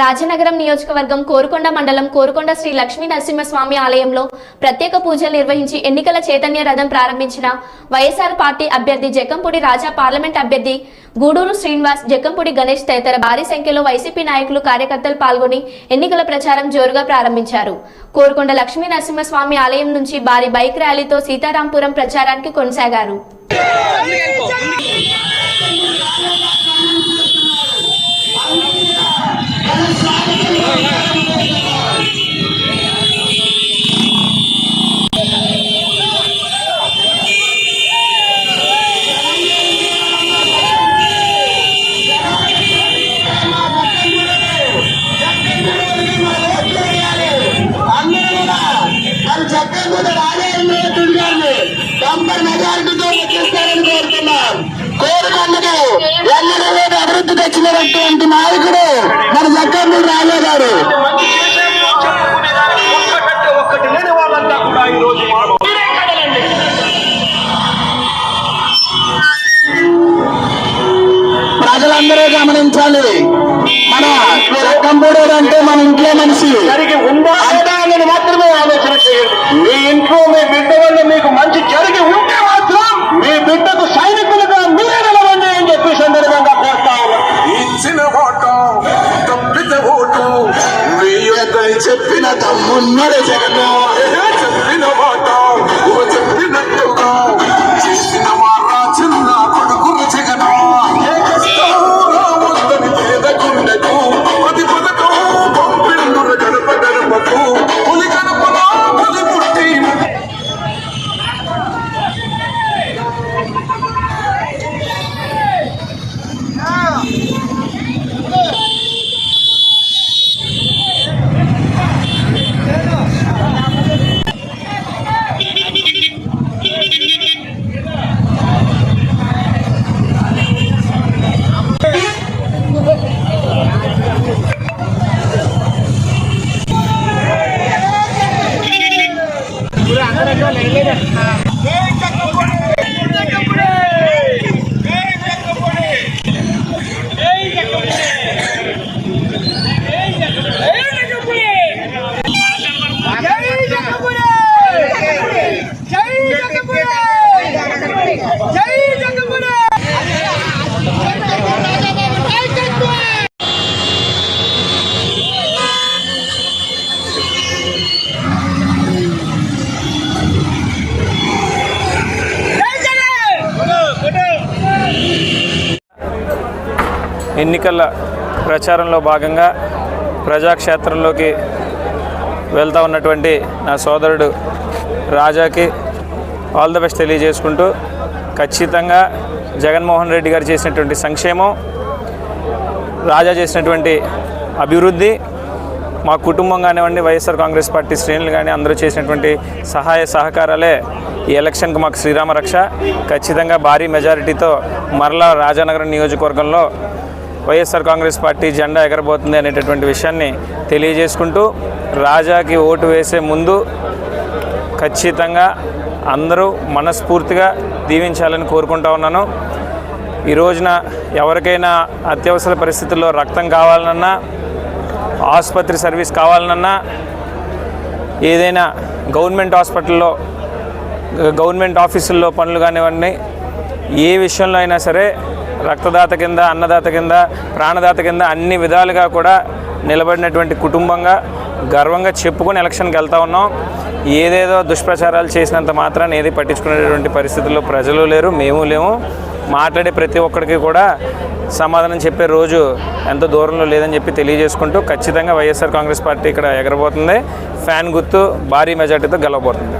రాజనగరం నియోజకవర్గం కోరుకొండ మండలం కోరుకొండ శ్రీ లక్ష్మీ నరసింహస్వామి ఆలయంలో ప్రత్యేక పూజలు నిర్వహించి ఎన్నికల చైతన్య రథం ప్రారంభించిన వైఎస్ఆర్ పార్టీ అభ్యర్థి జక్కంపూడి రాజా పార్లమెంట్ అభ్యర్థి గూడూరు శ్రీనివాస్ జక్కంపూడి గణేష్ తదితర భారీ సంఖ్యలో వైసీపీ నాయకులు కార్యకర్తలు పాల్గొని ఎన్నికల ప్రచారం జోరుగా ప్రారంభించారు. కోరుకొండ లక్ష్మీ నరసింహస్వామి ఆలయం నుంచి భారీ బైక్ ర్యాలీతో సీతారాంపురం ప్రచారానికి కొనసాగారు. కోరుకున్నది ఎన్నడూ లేని అభివృద్ధి తెచ్చినటువంటి నాయకుడు కదలండి ప్రజలందరూ గమనించాలి. మన చక్కంపూడూరు అంటే మన ఇంట్లో మనిషి. ఉందా మాత్రమే ఆలోచన చేయండి. మీ ఇంట్లో మీ బిడ్డ వల్ల మీకు తప్పిత ఓటు చెప్పిన తమ్మున్నడు జగన్ చెప్పిన Obrigada. ఎన్నికల ప్రచారంలో భాగంగా ప్రజాక్షేత్రంలోకి వెళ్తూ ఉన్నటువంటి నా సోదరుడు రాజాకి ఆల్ ద బెస్ట్ తెలియజేసుకుంటూ ఖచ్చితంగా జగన్మోహన్ రెడ్డి గారు చేసినటువంటి సంక్షేమం రాజా చేసినటువంటి అభివృద్ధి మా కుటుంబం కానివ్వండి వైఎస్ఆర్ కాంగ్రెస్ పార్టీ శ్రేణులు కానీ అందరూ చేసినటువంటి సహాయ సహకారాలే ఈ ఎలక్షన్కు మాకు శ్రీరామ రక్ష. ఖచ్చితంగా భారీ మెజారిటీతో మరలా రాజానగరం నియోజకవర్గంలో వైఎస్ఆర్ కాంగ్రెస్ పార్టీ జెండా ఎగరబోతుంది అనేటటువంటి విషయాన్ని తెలియజేసుకుంటూ రాజాకి ఓటు వేసే ముందు ఖచ్చితంగా అందరూ మనస్ఫూర్తిగా దీవించాలని కోరుకుంటా ఉన్నాను. ఈ రోజున ఎవరికైనా అత్యవసర పరిస్థితుల్లో రక్తం కావాలన్నా ఆసుపత్రి సర్వీస్ కావాలన్నా ఏదైనా గవర్నమెంట్ హాస్పిటల్లో గవర్నమెంట్ ఆఫీసుల్లో పనులు కానివ్వండి ఏ విషయంలో అయినా సరే రక్తదాత కింద అన్నదాత కింద ప్రాణదాత కింద అన్ని విధాలుగా కూడా నిలబడినటువంటి కుటుంబంగా గర్వంగా చెప్పుకొని ఎలక్షన్కి వెళ్తా ఉన్నాం. ఏదేదో దుష్ప్రచారాలు చేసినంత మాత్రాన్ని ఏది పట్టించుకునేటువంటి పరిస్థితుల్లో ప్రజలు లేరు మేము లేము. మాట్లాడే ప్రతి ఒక్కరికి కూడా సమాధానం చెప్పే రోజు ఎంత దూరంలో లేదని చెప్పి తెలియజేసుకుంటూ ఖచ్చితంగా వైఎస్ఆర్ కాంగ్రెస్ పార్టీ ఇక్కడ ఎగరబోతుంది. ఫ్యాన్ గుర్తు భారీ మెజార్టీతో గెలవబోతుంది.